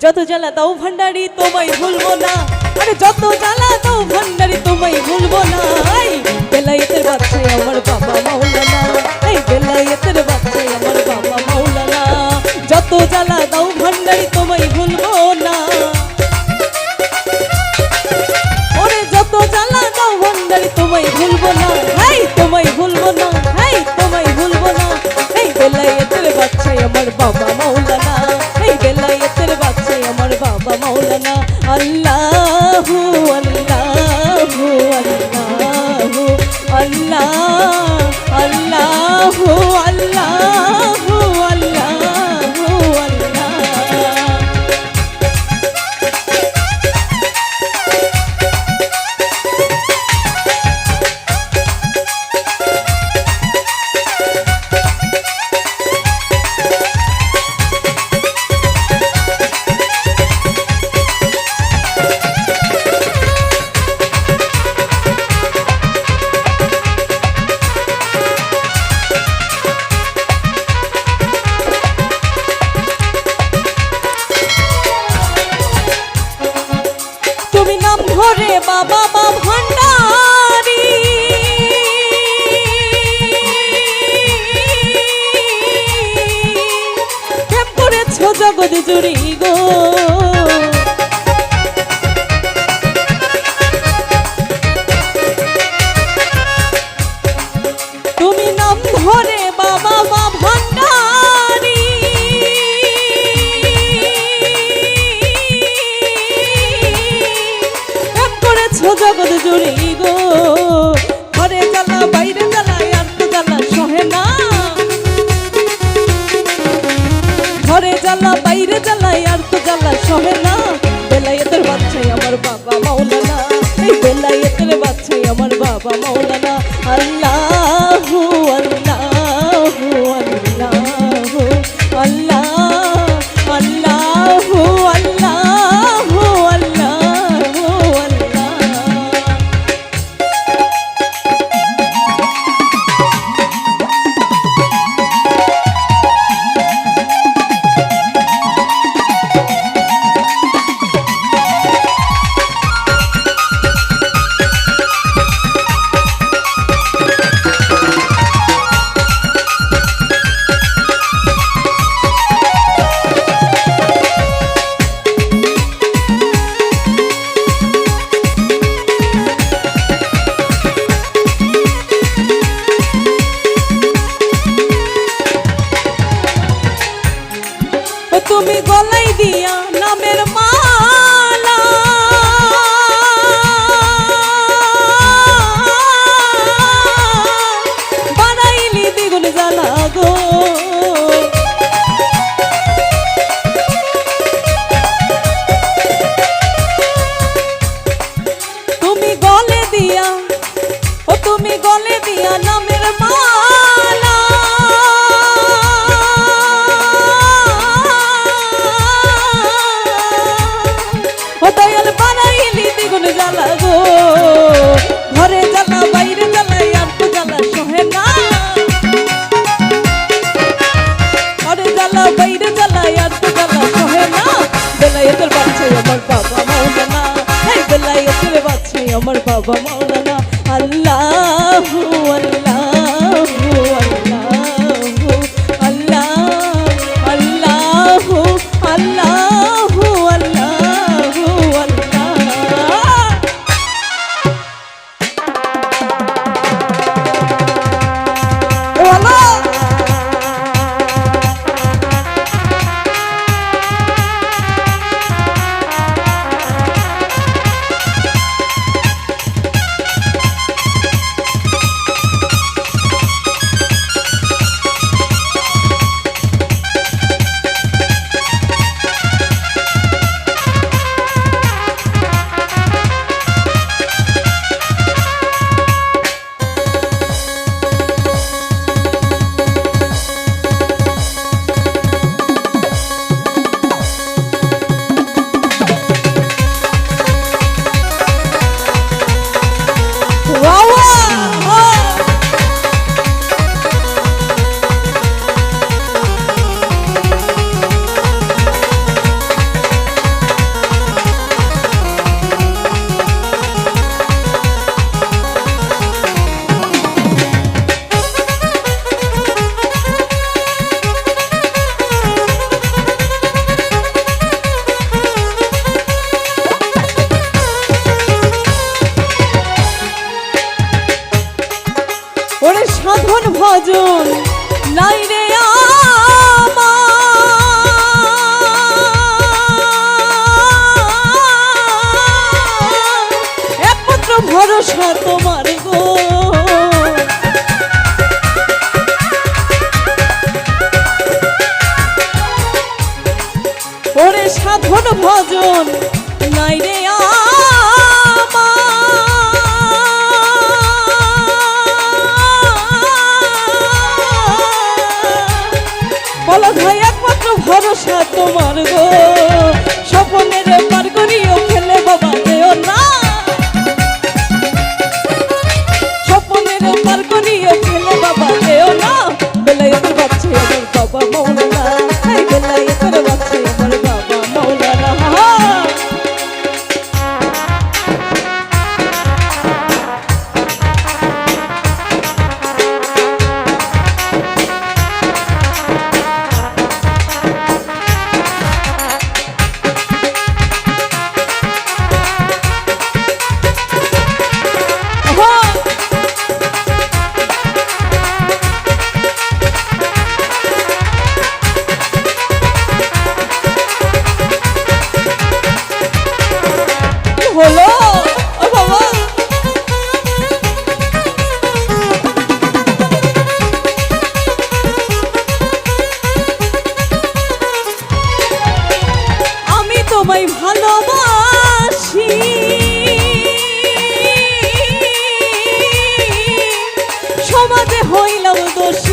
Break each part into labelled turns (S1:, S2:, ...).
S1: যত জ্বালা দাও ভান্ডারি, তোমায় ভুলবো না। আরে যত জ্বালা দাও ভান্ডারি, তোমায় ভুলবো না। এই বেলায়েতের বাচ্চাই আমার বাবা মাওলানা। এই বেলায়েতের বাচ্চাই আমার বাবা মাওলানা। যত জ্বালা দাও ভান্ডারি, তোমায় ভুলবো না। ওরে যত জ্বালা দাও ভান্ডারি, তোমায় ভুলবো না। হাই তোমায় ভুলবো না। আমার বাবা মৌলানা। এই বেলায়েতের বাচ্চাই আমার বাবা মৌলানা। আল্লাহু ধরে বাবা বা ভণ্ডারি করেছ জগৎ জুড়ি গো? জ্বালা, বাইরে জ্বালা আর তো জ্বালা সহে না। বেলায়েতের বাচ্চাই আমার বাবা মাওলানা। এই বেলায়েতের বাচ্চাই আমার বাবা মাওলানা। আল্লাহু দ্বিগুণ জ্বালা গো। ঘরে জ্বালা, বাইরে জ্বালাই আর তো জ্বালা সহে না। ঘরে জ্বালা, বাইরে জ্বালাই আর তো জ্বালা সহে না। বেলায়েতের বাচ্চাই আমার বাবা মাওলানা এই বেলায়েতের বাচ্চাই আমার বাবা মাওলানা আল্লাহ আল্লাহু। ভরসা তোমার গো। ওরে সাধন ভজন বেলায় আমি বাচ্চা আমার বাবা মৌলা সমাজে হইলাম দোষী।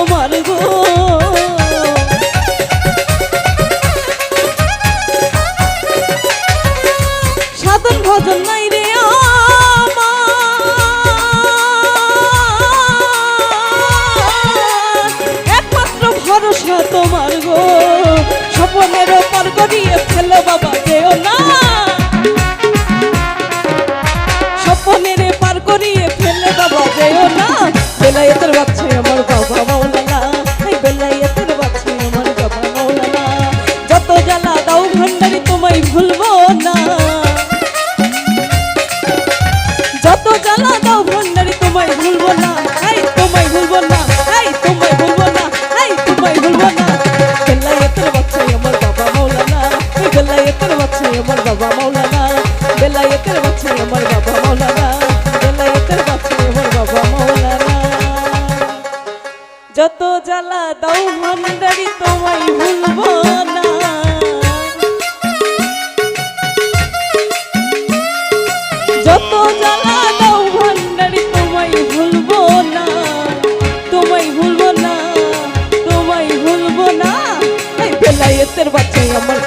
S1: তোমার গো। সাধন ভজন নাই রে একমাত্র ভরসা তোমার গো। সপনের পর্ব দিয়ে ফেলো বাবা। যত জ্বালা দাও ভান্ডারি তোমায় ভুলব না। যত জ্বালা দাও ভান্ডারি তোমায় ভুলব না। তোমায় ভুলব না, তোমায় ভুলব না। বেলায়েতের বাচ্চাই আমার